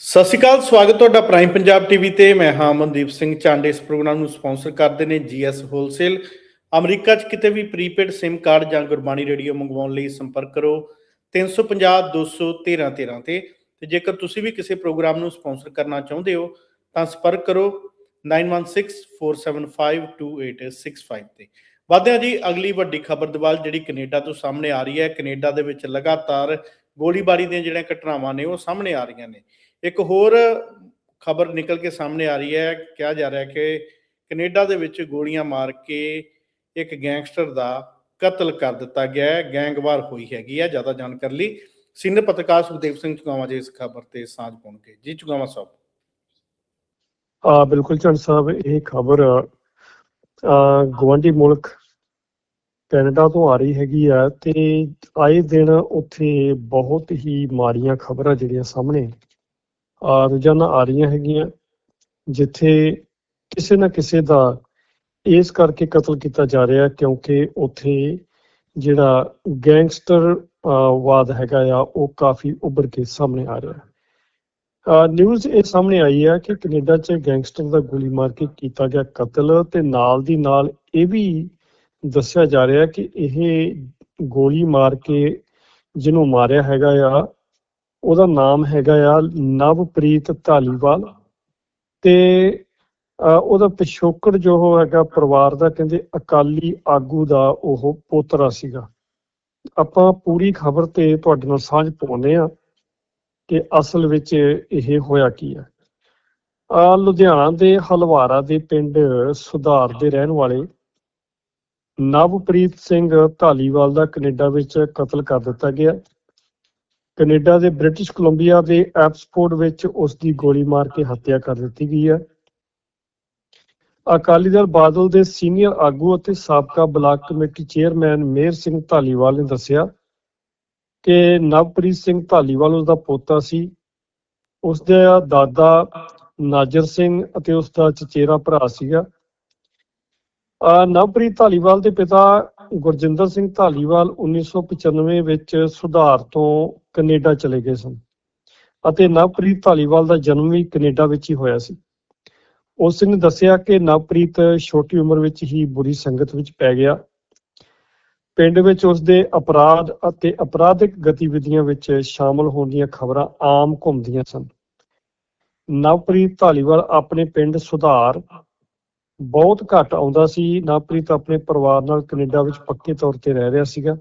ਸਤਿ ਸ਼੍ਰੀ ਅਕਾਲ, ਸਵਾਗਤ ਤੁਹਾਡਾ ਪ੍ਰਾਈਮ ਪੰਜਾਬ ਟੀਵੀ ਤੇ। ਮੈਂ ਹਾਂ ਮਨਦੀਪ ਸਿੰਘ ਚਾਂਡੇ। ਇਸ ਪ੍ਰੋਗਰਾਮ ਨੂੰ ਸਪਾਂਸਰ ਕਰਦੇ ਨੇ ਜੀਐਸ ਹੋਲਸੇਲ ਅਮਰੀਕਾ 'ਚ ਕਿਤੇ ਵੀ ਪ੍ਰੀਪੇਡ SIM ਕਾਰਡ ਜਾਂ ਗੁਰਬਾਣੀ ਰੇਡੀਓ ਮੰਗਵਾਉਣ ਲਈ ਸੰਪਰਕ ਕਰੋ। 350 213 13 ਤੇ। ਤੇ ਜੇਕਰ ਤੁਸੀਂ ਵੀ ਕਿਸੇ ਪ੍ਰੋਗਰਾਮ ਨੂੰ ਸਪਾਂਸਰ ਕਰਨਾ ਚਾਹੁੰਦੇ ਹੋ, ਤਾਂ ਸੰਪਰਕ ਕਰੋ 9164752865 ਤੇ। ਵਾਧਿਆ ਜੀ, ਅਗਲੀ ਵੱਡੀ ਖਬਰ ਦਵਾਲ ਜਿਹੜੀ ਕੈਨੇਡਾ ਤੋਂ ਸਾਹਮਣੇ ਆ ਰਹੀ ਹੈ। ਕੈਨੇਡਾ ਦੇ ਵਿੱਚ ਲਗਾਤਾਰ ਗੋਲੀਬਾਰੀ ਦੀਆਂ ਜਿਹੜੀਆਂ ਘਟਨਾਵਾਂ ਨੇ, ਉਹ ਸਾਹਮਣੇ ਆ ਰਹੀਆਂ ਨੇ। ਇੱਕ ਹੋਰ ਖਬਰ ਨਿਕਲ ਕੇ ਸਾਹਮਣੇ ਆ ਰਹੀ ਹੈ, ਕਿਹਾ ਜਾ ਰਿਹਾ ਹੈ ਕਿ ਕੈਨੇਡਾ ਦੇ ਵਿੱਚ ਗੋਲੀਆਂ ਮਾਰ ਕੇ ਇੱਕ ਗੈਂਗਸਟਰ ਦਾ ਕਤਲ ਕਰ ਦਿੱਤਾ ਗਿਆ ਹੈ, ਗੈਂਗਵਾਰ ਹੋਈ ਹੈਗੀ ਹੈ, ਜ਼ਿਆਦਾ ਜਾਣਕਾਰੀ ਲਈ ਸੀਨੀਅਰ ਪੱਤਰਕਾਰ ਸੁਖਦੇਵ ਸਿੰਘ ਚੁਗਾਵਾ ਜੀ ਇਸ ਖਬਰ ਤੇ ਸਾਂਝ ਪਾਉਣਗੇ। ਜੀ, ਚੁਗਾਵਾ ਸਾਹਿਬ। ਆ ਬਿਲਕੁਲ ਚੰਦ ਸਾਹਿਬ, ਇਹ ਖਬਰ ਗਵਾਂਢੀ ਮੁਲਕ ਕੈਨੇਡਾ ਤੋਂ ਆ ਰਹੀ ਹੈਗੀ ਆ ਤੇ ਆਏ ਦਿਨ ਉੱਥੇ ਬਹੁਤ ਹੀ ਮਾੜੀਆਂ ਖਬਰਾਂ ਜਿਹੜੀਆਂ ਸਾਹਮਣੇ ਰੋਜ਼ਾਨਾ ਆ ਰਹੀਆਂ ਹੈਗੀਆਂ, ਜਿੱਥੇ ਕਿਸੇ ਨਾ ਕਿਸੇ ਦਾ ਇਸ ਕਰਕੇ ਕਤਲ ਕੀਤਾ ਜਾ ਰਿਹਾ ਕਿਉਂਕਿ ਉੱਥੇ ਜਿਹੜਾ ਗੈਂਗਸਟਰ ਵਾਦ ਹੈਗਾ ਆ, ਉਹ ਕਾਫੀ ਉੱਭਰ ਕੇ ਸਾਹਮਣੇ ਆ ਰਿਹਾ ਨਿਊਜ਼ ਇਹ ਸਾਹਮਣੇ ਆਈ ਹੈ ਕਿ ਕੈਨੇਡਾ 'ਚ ਗੈਂਗਸਟਰ ਦਾ ਗੋਲੀ ਮਾਰ ਕੇ ਕੀਤਾ ਗਿਆ ਕਤਲ ਤੇ ਨਾਲ ਦੀ ਨਾਲ ਇਹ ਵੀ ਦੱਸਿਆ ਜਾ ਰਿਹਾ ਕਿ ਇਹ ਗੋਲੀ ਮਾਰ ਕੇ ਜਿਹਨੂੰ ਮਾਰਿਆ ਹੈਗਾ ਆ ਉਹਦਾ ਨਾਮ ਹੈਗਾ ਆ ਨਵਪ੍ਰੀਤ ਧਾਲੀਵਾਲ ਤੇ ਅਹ, ਉਹਦਾ ਪਿਛੋਕੜ ਜੋ ਹੈਗਾ ਪਰਿਵਾਰ ਦਾ ਕਹਿੰਦੇ ਅਕਾਲੀ ਆਗੂ ਦਾ ਉਹ ਪੋਤਰਾ ਸੀਗਾ। ਆਪਾਂ ਪੂਰੀ ਖਬਰ ਤੇ ਤੁਹਾਡੇ ਨਾਲ ਸਾਂਝ ਪਾਉਂਦੇ ਆ ਕਿ ਅਸਲ ਵਿੱਚ ਇਹ ਹੋਇਆ ਕੀ ਹੈ ਆ ਲੁਧਿਆਣਾ ਦੇ ਹਲਵਾਰਾ ਦੇ ਪਿੰਡ ਸੁਧਾਰ ਦੇ ਰਹਿਣ ਵਾਲੇ ਨਵਪ੍ਰੀਤ ਸਿੰਘ ਢਾਲੀਵਾਲ ਦਾ ਕੈਨੇਡਾ ਵਿੱਚ ਕਤਲ ਕਰ ਦਿੱਤਾ ਗਿਆ। ਕੈਨੇਡਾ ਦੇ ਬ੍ਰਿਟਿਸ਼ ਕੋਲੰਬੀਆ ਦੇ ਐਪਸਫੋਰਡ ਵਿੱਚ ਉਸ ਦੀ ਗੋਲੀ ਮਾਰ ਕੇ ਹੱਤਿਆ ਕਰ ਦਿੱਤੀ ਗਈ ਹੈ। ਅਕਾਲੀ ਦਲ ਬਾਦਲ ਦੇ ਸੀਨੀਅਰ ਆਗੂ ਅਤੇ ਸਾਬਕਾ ਬਲਾਕ ਕਮੇਟੀ ਚੇਅਰਮੈਨ ਮੇਰ ਸਿੰਘ ਢਾਲੀਵਾਲ ਨੇ ਦੱਸਿਆ ਕਿ ਨਵਪ੍ਰੀਤ ਸਿੰਘ ਢਾਲੀਵਾਲ ਉਸ ਦਾ ਪੋਤਾ ਸੀ। ਉਸ ਦਾ ਦਾਦਾ ਨਾਜਰ ਸਿੰਘ ਅਤੇ ਉਸ ਦਾ ਚਚੇਰਾ ਭਰਾ ਸੀਗਾ। ਨਵਪ੍ਰੀਤ ਢਾਲੀਵਾਲ ਦੇ ਪਿਤਾ ਗੁਰਜਿੰਦਰ ਸਿੰਘ ਢਾਲੀਵਾਲ 1995 ਵਿੱਚ ਸੁਧਾਰ ਤੋਂ ਕੈਨੇਡਾ ਚਲੇ ਗਏ ਸਨ ਅਤੇ ਨਵਪ੍ਰੀਤ ਢਾਲੀਵਾਲ ਦਾ ਜਨਮ ਵੀ ਕੈਨੇਡਾ ਵਿੱਚ ਹੀ ਹੋਇਆ ਸੀ। ਉਸ ਨੇ ਦੱਸਿਆ ਕਿ ਨਵਪ੍ਰੀਤ ਛੋਟੀ ਉਮਰ ਵਿੱਚ ਹੀ ਬੁਰੀ ਸੰਗਤ ਵਿੱਚ ਪੈ ਗਿਆ। ਪਿੰਡ ਵਿੱਚ ਉਸ ਦੇ ਅਪਰਾਧ ਅਤੇ ਅਪਰਾਧਿਕ ਗਤੀਵਿਧੀਆਂ ਵਿੱਚ ਸ਼ਾਮਲ ਹੋਣ ਦੀਆਂ ਖਬਰਾਂ ਆਮ ਘੁੰਮਦੀਆਂ ਸਨ। ਨਵਪ੍ਰੀਤ ਧਾਲੀਵਾਲ ਆਪਣੇ ਪਿੰਡ ਸੁਧਾਰ ਬਹੁਤ ਘੱਟ ਆਉਂਦਾ ਸੀ ਨਵਪ੍ਰੀਤ ਆਪਣੇ ਪਰਿਵਾਰ ਨਾਲ ਕੈਨੇਡਾ ਵਿੱਚ ਪੱਕੇ ਤੌਰ ਤੇ ਰਹਿ ਰਿਹਾ ਸੀਗਾ।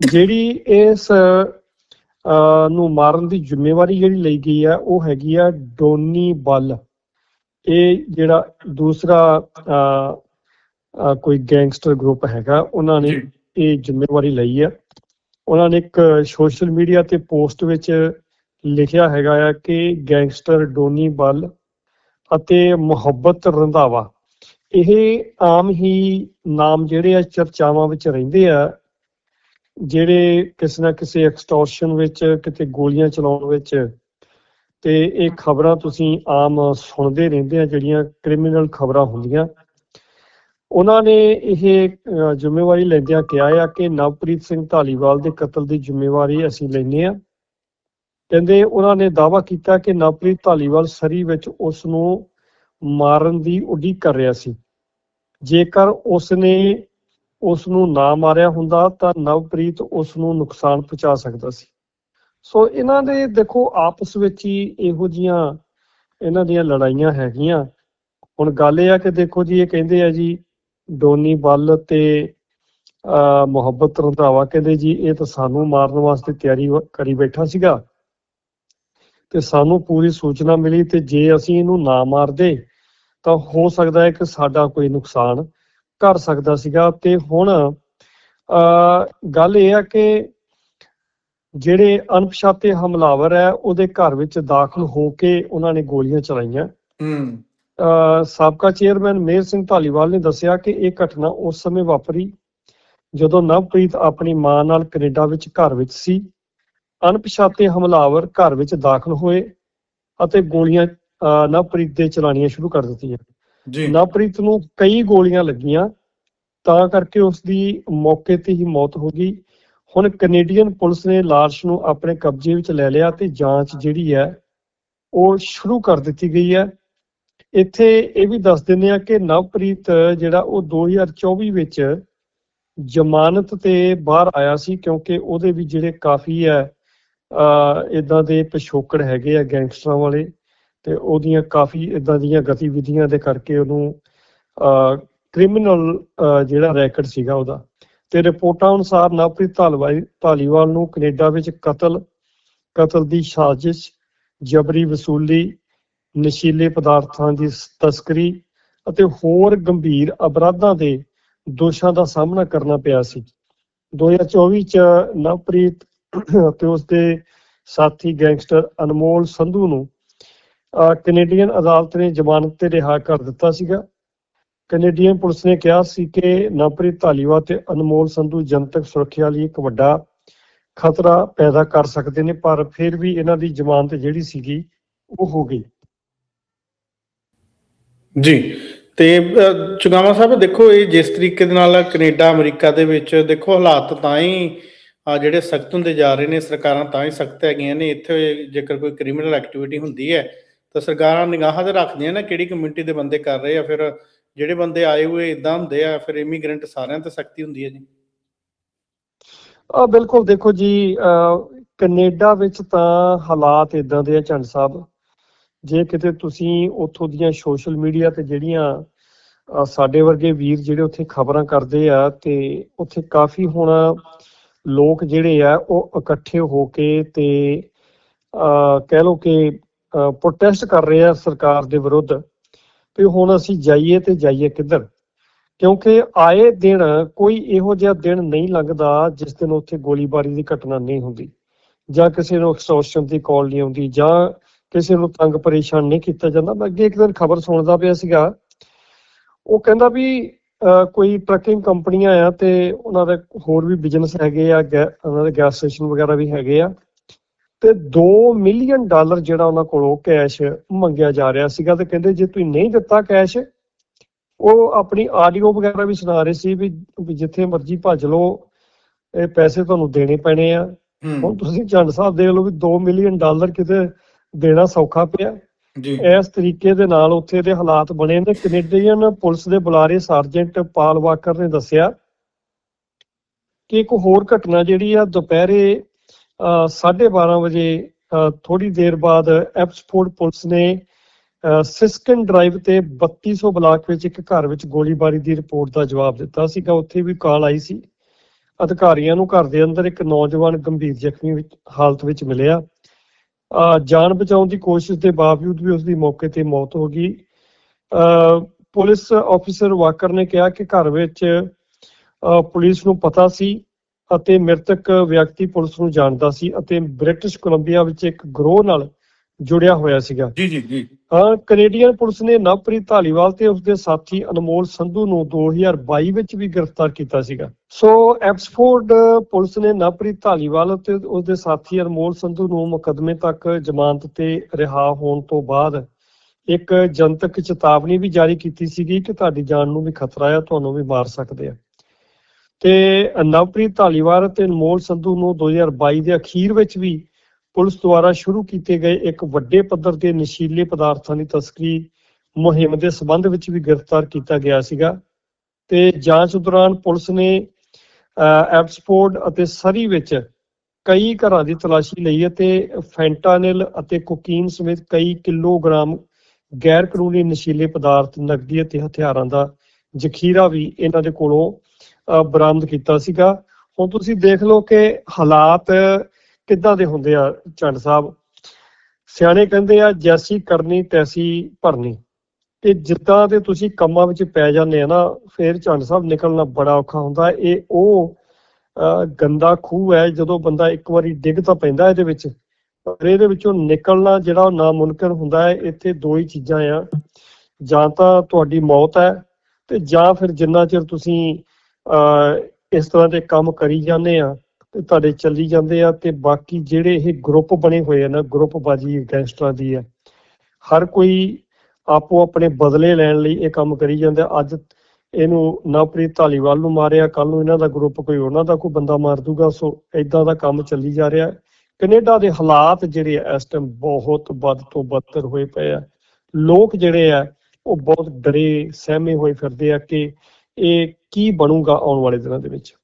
ਜਿਹੜੀ ਇਸ ਨੂੰ ਮਾਰਨ ਦੀ ਜ਼ਿੰਮੇਵਾਰੀ ਜਿਹੜੀ ਲਈ ਗਈ ਹੈ ਉਹ ਹੈਗੀ ਆ ਡੋਨੀ ਬੱਲ। ਇਹ ਜਿਹੜਾ ਦੂਸਰਾ ਕੋਈ ਗੈਂਗਸਟਰ ਗਰੁੱਪ ਹੈਗਾ ਉਹਨਾਂ ਨੇ ਇਹ ਜ਼ਿੰਮੇਵਾਰੀ ਲਈ ਹੈ ਉਹਨਾਂ ਨੇ ਇੱਕ ਸੋਸ਼ਲ ਮੀਡੀਆ ਤੇ ਪੋਸਟ ਵਿੱਚ ਲਿਖਿਆ ਹੈਗਾ ਆ ਕਿ ਗੈਂਗਸਟਰ ਡੋਨੀ ਬੱਲ ਅਤੇ ਮੁਹੱਬਤ ਰੰਧਾਵਾ। ਇਹ ਆਮ ਹੀ ਨਾਮ ਜਿਹੜੇ ਆ ਚਰਚਾਵਾਂ ਵਿੱਚ ਰਹਿੰਦੇ ਆ, ਜਿਹੜੇ ਕਿਸੇ ਨਾ ਕਿਸੇ ਐਕਸਟੋਰਸ਼ਨ ਵਿੱਚ, ਕਿਤੇ ਗੋਲੀਆਂ ਚਲਾਉਣ ਵਿੱਚ, ਤੇ ਇਹ ਖਬਰਾਂ ਤੁਸੀਂ ਆਮ ਸੁਣਦੇ ਰਹਿੰਦੇ ਆ, ਜਿਹੜੀਆਂ ਕ੍ਰਿਮੀਨਲ ਖਬਰਾਂ ਹੁੰਦੀਆਂ। ਉਹਨਾਂ ਨੇ ਇਹ ਜ਼ਿੰਮੇਵਾਰੀ ਲੈਂਦਿਆਂ ਕਿਹਾ ਆ ਕਿ ਨਵਪ੍ਰੀਤ ਸਿੰਘ ਢਾਲੀਵਾਲ ਦੇ ਕਤਲ ਦੀ ਜ਼ਿੰਮੇਵਾਰੀ ਅਸੀਂ ਲੈਂਦੇ ਆ। ਕਹਿੰਦੇ ਉਹਨਾਂ ਨੇ ਦਾਅਵਾ ਕੀਤਾ ਕਿ ਨਵਪ੍ਰੀਤ ਧਾਲੀਵਾਲ ਸਰੀ ਵਿੱਚ ਉਸ ਨੂੰ ਮਾਰਨ ਦੀ ਉਡੀਕ ਕਰ ਰਿਹਾ ਸੀ। ਜੇਕਰ ਉਸ ਨੇ ਉਸ ਨੂੰ ਨਾ ਮਾਰਿਆ ਹੁੰਦਾ ਤਾਂ ਨਵਪ੍ਰੀਤ ਉਸ ਨੂੰ ਨੁਕਸਾਨ ਪਹੁੰਚਾ ਸਕਦਾ ਸੀ। ਸੋ ਇਹਨਾਂ ਦੇ ਦੇਖੋ, ਆਪਸ ਵਿੱਚ ਹੀ ਇਹੋ ਜੀਆਂ ਇਹਨਾਂ ਦੀਆਂ ਲੜਾਈਆਂ ਹੈਗੀਆਂ। ਹੁਣ ਗੱਲ ਇਹ ਆ ਕਿ ਦੇਖੋ ਜੀ, ਇਹ ਕਹਿੰਦੇ ਆ ਜੀ, ਡੋਨੀ ਬੱਲ ਤੇ, ਅਹ ਮੁਹੱਬਤ ਰੰਧਾਵਾ ਕਹਿੰਦੇ ਜੀ, ਇਹ ਤਾਂ ਸਾਨੂੰ ਮਾਰਨ ਵਾਸਤੇ ਤਿਆਰੀ ਕਰੀ ਬੈਠਾ ਸੀਗਾ। ਤੇ ਸਾਨੂੰ ਪੂਰੀ ਸੂਚਨਾ ਮਿਲੀ ਤੇ ਜੇ ਅਸੀਂ ਇਹਨੂੰ ਨਾ ਮਾਰਦੇ ਤਾਂ ਹੋ ਸਕਦਾ ਹੈ ਕਿ ਸਾਡਾ ਕੋਈ ਨੁਕਸਾਨ ਕਰ ਸਕਦਾ ਸੀਗਾ। ਤੇ ਹੁਣ ਅਹ ਗੱਲ ਇਹ ਆ ਕਿ ਜਿਹੜੇ ਅਣਪਛਾਤੇ ਹਮਲਾਵਰ ਹੈ ਉਹਦੇ ਘਰ ਵਿੱਚ ਦਾਖਲ ਹੋ ਕੇ ਉਹਨਾਂ ਨੇ ਗੋਲੀਆਂ ਚਲਾਈਆਂ। ਹੂੰ। ਸਾਬਕਾ ਚੇਅਰਮੈਨ ਮੇਹਰ ਸਿੰਘ ਢਾਲੀਵਾਲ ਨੇ ਦੱਸਿਆ ਕਿ ਇਹ ਘਟਨਾ ਉਸ ਸਮੇਂ ਵਾਪਰੀ ਜਦੋਂ ਨਵਪ੍ਰੀਤ ਆਪਣੀ ਮਾਂ ਨਾਲ ਕੈਨੇਡਾ ਵਿੱਚ ਘਰ ਵਿੱਚ ਸੀ। ਅਣਪਛਾਤੇ ਹਮਲਾਵਰ ਘਰ ਵਿੱਚ ਦਾਖਲ ਹੋਏ ਅਤੇ ਗੋਲੀਆਂ ਨਵਪ੍ਰੀਤ ਦੇ ਚਲਾਣੀਆਂ ਸ਼ੁਰੂ ਕਰ ਦਿੱਤੀਆਂ। ਜੀ। ਨਵਪ੍ਰੀਤ ਨੂੰ ਕਈ ਗੋਲੀਆਂ ਲੱਗੀਆਂ ਤਾਂ ਕਰਕੇ ਉਸ ਦੀ ਮੌਕੇ ਤੇ ਹੀ ਮੌਤ ਹੋ ਗਈ। ਹੁਣ ਕੈਨੇਡੀਅਨ ਪੁਲਿਸ ਨੇ ਲਾਸ਼ ਨੂੰ ਆਪਣੇ ਕਬਜ਼ੇ ਵਿੱਚ ਲੈ ਲਿਆ ਤੇ ਜਾਂਚ ਜਿਹੜੀ ਹੈ ਉਹ ਸ਼ੁਰੂ ਕਰ ਦਿੱਤੀ ਗਈ ਹੈ। ਇੱਥੇ ਇਹ ਵੀ ਦੱਸ ਦਿੰਦੇ ਆ ਕਿ ਨਵਪ੍ਰੀਤ ਜਿਹੜਾ ਉਹ 2024 ਵਿੱਚ ਜ਼ਮਾਨਤ ਤੇ ਬਾਹਰ ਆਇਆ ਸੀ ਕਿਉਂਕਿ ਉਹਦੇ ਵੀ ਜਿਹੜੇ ਕਾਫੀ ਹੈ ਇਦਾਂ ਦੇ ਪਿਛੋਕੜ ਹੈਗੇ ਆ ਗੈਂਗਸਟਰਾਂ ਵਾਲੇ ਤੇ ਉਹਦੀਆਂ ਕਾਫੀ ਇਦਾਂ ਦੀਆਂ ਗਤੀਵਿਧੀਆਂ ਦੇ ਕਰਕੇ ਉਹਨੂੰ ਕ੍ਰਿਮੀਨਲ ਜਿਹੜਾ ਰੈਕਡ ਸੀਗਾ ਉਹਦਾ। ਤੇ ਰਿਪੋਰਟਾਂ ਅਨੁਸਾਰ ਨਵਪ੍ਰੀਤ ਧਾਲੀਵਾਲ ਨੂੰ ਕੈਨੇਡਾ ਵਿੱਚ ਕਤਲ ਕਤਲ ਦੀ ਸਾਜ਼ਿਸ਼, ਜਬਰੀ ਵਸੂਲੀ, ਨਸ਼ੀਲੇ ਪਦਾਰਥਾਂ ਦੀ ਤਸਕਰੀ ਅਤੇ ਹੋਰ ਗੰਭੀਰ ਅਪਰਾਧਾਂ ਦੇ ਦੋਸ਼ਾਂ ਦਾ ਸਾਹਮਣਾ ਕਰਨਾ ਪਿਆ ਸੀ। 2024 ਚ ਨਵਪ੍ਰੀਤ ਅਤੇ ਉਸਦੇ ਸਾਥੀ ਗੈਂਗਸਟਰ ਅਨਮੋਲ ਸੰਧੂ ਨੂੰ ਕੈਨੇਡੀਅਨ ਅਦਾਲਤ ਨੇ ਜ਼ਮਾਨਤ ਤੇ ਰਿਹਾ ਕਰ ਦਿੱਤਾ ਸੀਗਾ। ਕੈਨੇਡੀਅਨ ਪੁਲਿਸ ਨੇ ਕਿਹਾ ਸੀ ਕਿ ਨਵਪ੍ਰੀਤ ਧਾਲੀਵਾਲ ਤੇ ਅਨਮੋਲ ਸੰਧੂ ਜਨਤਕ ਸੁਰੱਖਿਆ ਲਈ ਇੱਕ ਵੱਡਾ ਖਤਰਾ ਪੈਦਾ ਕਰ ਸਕਦੇ ਨੇ ਪਰ ਫਿਰ ਵੀ ਇਹਨਾਂ ਦੀ ਜ਼ਮਾਨਤ ਜਿਹੜੀ ਸੀਗੀ ਉਹ ਹੋ ਗਈ। ਜੀ ਤੇ ਅਹ, ਚੁਗਾਵਾ ਸਾਹਿਬ ਦੇਖੋ ਇਹ ਜਿਸ ਤਰੀਕੇ ਦੇ ਨਾਲ ਕੈਨੇਡਾ ਅਮਰੀਕਾ ਦੇ ਵਿੱਚ ਦੇਖੋ ਹਾਲਾਤ ਤਾਂ ਹੀ ਆ ਜਿਹੜੇ ਸਖਤ ਹੁੰਦੇ ਜਾ ਰਹੇ ਨੇ ਸਰਕਾਰਾਂ ਤਾਂ ਹੀ ਸਖਤ ਹੈਗੀਆਂ ਨੇ, ਇੱਥੇ ਜੇਕਰ ਕੋਈ ਕ੍ਰਿਮੀਨਲ ਐਕਟੀਵਿਟੀ ਹੁੰਦੀ ਹੈ, ਤਾਂ ਸਰਕਾਰਾਂ ਨਿਗਾਹਾਂ ਤੇ ਰੱਖਦੀਆਂ ਨੇ ਕਿਹੜੀ ਕਮਿਊਨਿਟੀ ਦੇ ਬੰਦੇ ਕਰ ਰਹੇ ਆ, ਫਿਰ ਜਿਹੜੇ ਬੰਦੇ ਆਏ ਹੋਏ ਇਦਾਂ ਹੁੰਦੇ ਆ, ਫਿਰ ਇਮੀਗ੍ਰੈਂਟ ਸਾਰਿਆਂ ਤੇ ਸਖਤੀ ਹੁੰਦੀ ਹੈ ਜੀ। ਆ ਬਿਲਕੁਲ ਦੇਖੋ ਜੀ ਕੈਨੇਡਾ ਵਿੱਚ ਤਾਂ ਹਾਲਾਤ ਇਦਾਂ ਦੇ ਆ ਚੰਦ ਸਾਹਿਬ। ਜੇ ਕਿਤੇ ਤੁਸੀਂ ਉੱਥੋਂ ਦੀਆਂ ਸੋਸ਼ਲ ਮੀਡੀਆ ਤੇ ਜਿਹੜੀਆਂ ਸਾਡੇ ਵਰਗੇ ਵੀਰ ਜਿਹੜੇ ਉੱਥੇ ਖਬਰਾਂ ਕਰਦੇ ਆ, ਤੇ ਉੱਥੇ ਕਾਫੀ ਹੁਣ ਲੋਕ ਜਿਹੜੇ ਆ, ਉਹ ਇਕੱਠੇ ਹੋ ਕੇ ਤੇ ਕਹਿ ਲਓ ਕਿ ਪ੍ਰੋਟੈਸਟ ਕਰ ਰਹੇ ਆ ਸਰਕਾਰ ਦੇ ਵਿਰੁੱਧ ਵੀ ਹੁਣ ਅਸੀਂ ਜਾਈਏ ਤੇ ਜਾਈਏ ਕਿੱਧਰ? ਕਿਉਂਕਿ ਆਏ ਦਿਨ ਕੋਈ ਇਹੋ ਜਿਹਾ ਦਿਨ ਨਹੀਂ ਲੰਘਦਾ ਜਿਸ ਦਿਨ ਉੱਥੇ ਗੋਲੀਬਾਰੀ ਦੀ ਘਟਨਾ ਨਹੀਂ ਹੁੰਦੀ। ਜਾਂ ਕਿਸੇ ਨੂੰ ਐਕਸਟੋਰਸ਼ਨ ਦੀ ਕਾਲ ਨਹੀਂ ਆਉਂਦੀ, ਜਾਂ ਕਿਸੇ ਨੂੰ ਤੰਗ ਪਰੇਸ਼ਾਨ ਨਹੀਂ ਕੀਤਾ ਜਾਂਦਾ। ਮੈਂ ਅੱਗੇ ਇੱਕ ਦਿਨ ਖਬਰ ਸੁਣਦਾ ਪਿਆ ਸੀਗਾ। ਉਹ ਕਹਿੰਦਾ ਵੀ ਕੋਈ ਟਰੱਕਿੰਗ ਕੰਪਨੀਆਂ ਆ ਤੇ ਉਹਨਾਂ ਦੇ ਹੋਰ ਵੀ ਬਿਜ਼ਨਸ ਹੈਗੇ ਆ ਉਹਨਾਂ ਦੇ ਗੈਸ ਸਟੇਸ਼ਨ ਵਗੈਰਾ ਵੀ ਹੈਗੇ ਆ। ਤੇ 2 ਮਿਲੀਅਨ ਡਾਲਰ ਜਿਹੜਾ ਉਹਨਾਂ ਕੋਲੋਂ ਕੈਸ਼ ਮੰਗਿਆ ਜਾ ਰਿਹਾ ਸੀਗਾ ਤੇ ਕਹਿੰਦੇ ਜੇ ਤੁਸੀਂ ਨਹੀਂ ਦਿੱਤਾ ਕੈਸ਼ ਉਹ ਆਪਣੀ ਆਡੀਓ ਵਗੈਰਾ ਵੀ ਸੁਣਾ ਰਹੇ ਸੀ ਵੀ ਵੀ ਜਿੱਥੇ ਮਰਜ਼ੀ ਭੱਜ ਲਓ ਇਹ ਪੈਸੇ ਤੁਹਾਨੂੰ ਦੇਣੇ ਪੈਣੇ ਆ। ਹੁਣ ਤੁਸੀਂ ਚੰਡ ਸਾਹਿਬ ਦੇਖ ਲਓ ਵੀ 2 ਮਿਲੀਅਨ ਡਾਲਰ ਕਿਤੇ ਦੇਣਾ ਸੌਖਾ ਪਿਆ। ਜੀ। ਇਸ ਤਰੀਕੇ ਦੇ ਨਾਲ ਉੱਥੇ ਦੇ ਹਾਲਾਤ ਬਣੇ ਨੇ। ਕੈਨੇਡੀਅਨ ਪੁਲਿਸ ਦੇ ਬੁਲਾਰੇ ਸਰਜੈਂਟ ਪਾਲ ਵਾਕਰ ਨੇ ਦੱਸਿਆ ਕਿ ਇੱਕ ਹੋਰ ਘਟਨਾ ਜਿਹੜੀ ਆ ਦੁਪਹਿਰੇ 12:30 ਵਜੇ ਥੋੜੀ ਦੇਰ ਬਾਅਦ ਐਪਸਫੋਰਡ ਪੁਲਿਸ ਨੇ ਅਹ, ਸਿਸਕਨ ਡਰਾਈਵ ਤੇ 3200 ਬਲਾਕ ਵਿੱਚ ਇੱਕ ਘਰ ਵਿੱਚ ਗੋਲੀਬਾਰੀ ਦੀ ਰਿਪੋਰਟ ਦਾ ਜਵਾਬ ਦਿੱਤਾ ਸੀਗਾ। ਉੱਥੇ ਵੀ ਕਾਲ ਆਈ ਸੀ। ਅਧਿਕਾਰੀਆਂ ਨੂੰ ਘਰ ਦੇ ਅੰਦਰ ਇੱਕ ਨੌਜਵਾਨ ਗੰਭੀਰ ਜ਼ਖਮੀ ਹਾਲਤ ਵਿੱਚ ਮਿਲਿਆ। ਜਾਨ ਬਚਾਉਣ ਦੀ ਕੋਸ਼ਿਸ਼ ਦੇ ਬਾਵਜੂਦ ਵੀ ਉਸ ਦੀ ਮੌਕੇ ਤੇ ਮੌਤ ਹੋ ਗਈ। ਅਹ, ਪੁਲਿਸ ਅਫੀਸਰ ਵਾਕਰ ਨੇ ਕਿਹਾ ਕਿ ਘਰ ਵਿੱਚ ਅਹ, ਪੁਲਿਸ ਨੂੰ ਪਤਾ ਸੀ ਅਤੇ ਮ੍ਰਿਤਕ ਵਿਅਕਤੀ ਪੁਲਿਸ ਨੂੰ ਜਾਣਦਾ ਸੀ ਅਤੇ ਬ੍ਰਿਟਿਸ਼ ਕੋਲੰਬੀਆ ਵਿੱਚ ਇੱਕ ਗਰੋਹ ਨਾਲ ਜੁੜਿਆ ਹੋਇਆ ਸੀਗਾ। ਜੀ ਜੀ ਜੀ। ਹਾਂ ਕੈਨੇਡੀਅਨ ਪੁਲਿਸ ਨੇ ਨਵਪ੍ਰੀਤ ਧਾਲੀਵਾਲ ਤੇ ਉਸਦੇ ਸਾਥੀ ਅਨਮੋਲ ਸੰਧੂ ਨੂੰ 2022 ਵਿੱਚ ਵੀ ਗ੍ਰਿਫਤਾਰ ਕੀਤਾ ਸੀਗਾ। ਸੋ ਐਪਸਫੋਰਡ ਪੁਲਿਸ ਨੇ ਨਵਪ੍ਰੀਤ ਧਾਲੀਵਾਲ ਤੇ ਉਸਦੇ ਸਾਥੀ ਅਨਮੋਲ ਸੰਧੂ ਨੂੰ ਮੁਕੱਦਮੇ ਤੱਕ ਜ਼ਮਾਨਤ ਤੇ ਰਿਹਾ ਹੋਣ ਤੋਂ ਬਾਅਦ ਇੱਕ ਜਨਤਕ ਚੇਤਾਵਨੀ ਵੀ ਜਾਰੀ ਕੀਤੀ ਸੀਗੀ ਕਿ ਤੁਹਾਡੀ ਜਾਨ ਨੂੰ ਵੀ ਖਤਰਾ ਹੈ ਤੁਹਾਨੂੰ ਵੀ ਮਾਰ ਸਕਦੇ ਆ। ਤੇ ਨਵਪ੍ਰੀਤ ਧਾਲੀਵਾਲ ਤੇ ਅਨਮੋਲ ਸੰਧੂ ਨੂੰ 2022 ਦੇ ਅਖੀਰ ਵਿੱਚ ਵੀ ਪੁਲਿਸ ਦੁਆਰਾ ਸ਼ੁਰੂ ਕੀਤੇ ਗਏ ਇੱਕ ਵੱਡੇ ਪੱਧਰ ਤੇ ਨਸ਼ੀਲੇ ਪਦਾਰਥਾਂ ਦੀ ਤਸਕਰੀ ਮੁਹਿੰਮ ਦੇ ਸਬੰਧ ਵਿੱਚ ਵੀ ਗ੍ਰਿਫਤਾਰ ਕੀਤਾ ਗਿਆ ਸੀਗਾ ਤੇ ਜਾਂਚ ਦੌਰਾਨ ਪੁਲਿਸ ਨੇ ਅਹ, ਅਤੇ ਸਰੀ ਵਿੱਚ ਕਈ ਘਰਾਂ ਦੀ ਤਲਾਸ਼ੀ ਲਈ ਅਤੇ ਫੈਂਟਾਨਿਲ ਅਤੇ ਕੋਕੀਨ ਸਮੇਤ ਕਈ ਕਿਲੋਗ੍ਰਾਮ ਗੈਰ ਕਾਨੂੰਨੀ ਨਸ਼ੀਲੇ ਪਦਾਰਥ ਨਕਦੀ ਅਤੇ ਹਥਿਆਰਾਂ ਦਾ ਜ਼ਖੀਰਾ ਵੀ ਇਹਨਾਂ ਦੇ ਕੋਲੋਂ ਅਹ, ਬਰਾਮਦ ਕੀਤਾ ਸੀਗਾ। ਹੁਣ ਤੁਸੀਂ ਦੇਖ ਲਓ ਕਿ ਹਾਲਾਤ ਕਿੱਦਾਂ ਦੇ ਹੁੰਦੇ ਆ ਚੰਡ ਸਾਹਿਬ? ਸਿਆਣੇ ਕਹਿੰਦੇ ਆ ਜੈਸੀ ਕਰਨੀ ਤੈਸੀ ਭਰਨੀ। ਤੇ ਜਿੱਦਾਂ ਦੇ ਤੁਸੀਂ ਕੰਮਾਂ ਵਿੱਚ ਪੈ ਜਾਂਦੇ ਆ ਨਾ ਫਿਰ ਚੰਡ ਸਾਹਿਬ ਨਿਕਲਣਾ ਬੜਾ ਔਖਾ ਹੁੰਦਾ। ਇਹ ਉਹ ਗੰਦਾ ਖੂਹ ਹੈ ਜਦੋਂ ਬੰਦਾ ਇੱਕ ਵਾਰੀ ਡਿੱਗ ਤਾਂ ਪੈਂਦਾ ਇਹਦੇ ਵਿੱਚ। ਪਰ ਇਹਦੇ ਵਿੱਚੋਂ ਨਿਕਲਣਾ ਜਿਹੜਾ ਉਹ ਨਾਮੁਮਕਿਨ ਹੁੰਦਾ ਹੈ ਇੱਥੇ ਦੋ ਹੀ ਚੀਜ਼ਾਂ ਆ। ਜਾਂ ਤਾਂ ਤੁਹਾਡੀ ਮੌਤ ਹੈ ਤੇ ਜਾਂ ਫਿਰ ਜਿੰਨਾ ਚਿਰ ਤੁਸੀਂ ਅਹ, ਇਸ ਤਰ੍ਹਾਂ ਦੇ ਕੰਮ ਕਰੀ ਜਾਂਦੇ ਆ ਤੁਹਾਡੇ ਚੱਲੀ ਜਾਂਦੇ ਆ ਤੇ ਬਾਕੀ ਜਿਹੜੇ ਇਹ ਗਰੁੱਪ ਬਣੇ ਹੋਏ ਆ ਨਾ ਗਰੁੱਪ ਬਾਜੀ ਗੈਂਗਸਟਰਾਂ ਦੀ ਆ, ਹਰ ਕੋਈ ਆਪੋ ਆਪਣੇ ਬਦਲੇ ਲੈਣ ਲਈ ਇਹ ਕੰਮ ਕਰੀ ਜਾਂਦਾ। ਅੱਜ ਇਹਨੂੰ ਨਵਪ੍ਰੀਤ ਧਾਲੀਵਾਲ ਨੂੰ ਮਾਰਿਆ ਕੱਲ ਨੂੰ ਇਹਨਾਂ ਦਾ ਗਰੁੱਪ ਕੋਈ ਉਹਨਾਂ ਦਾ ਕੋਈ ਬੰਦਾ ਮਾਰ ਦੂਗਾ, ਸੋ ਇਦਾਂ ਦਾ ਕੰਮ ਚੱਲੀ ਜਾ ਰਿਹਾ। ਹੈ। ਕੈਨੇਡਾ ਦੇ ਹਾਲਾਤ ਜਿਹੜੇ ਆ, ਇਸ ਟਾਈਮ ਬਹੁਤ ਵੱਧ ਤੋਂ ਬੱਤਰ ਹੋਏ ਪਏ ਆ। ਲੋਕ ਜਿਹੜੇ ਆ, ਉਹ ਬਹੁਤ ਡਰੇ, ਸਹਿਮੇ ਹੋਏ ਫਿਰਦੇ ਆ ਕਿ ਇਹ ਕੀ ਬਣੂਗਾ ਆਉਣ ਵਾਲੇ ਦਿਨਾਂ ਦੇ ਵਿੱਚ।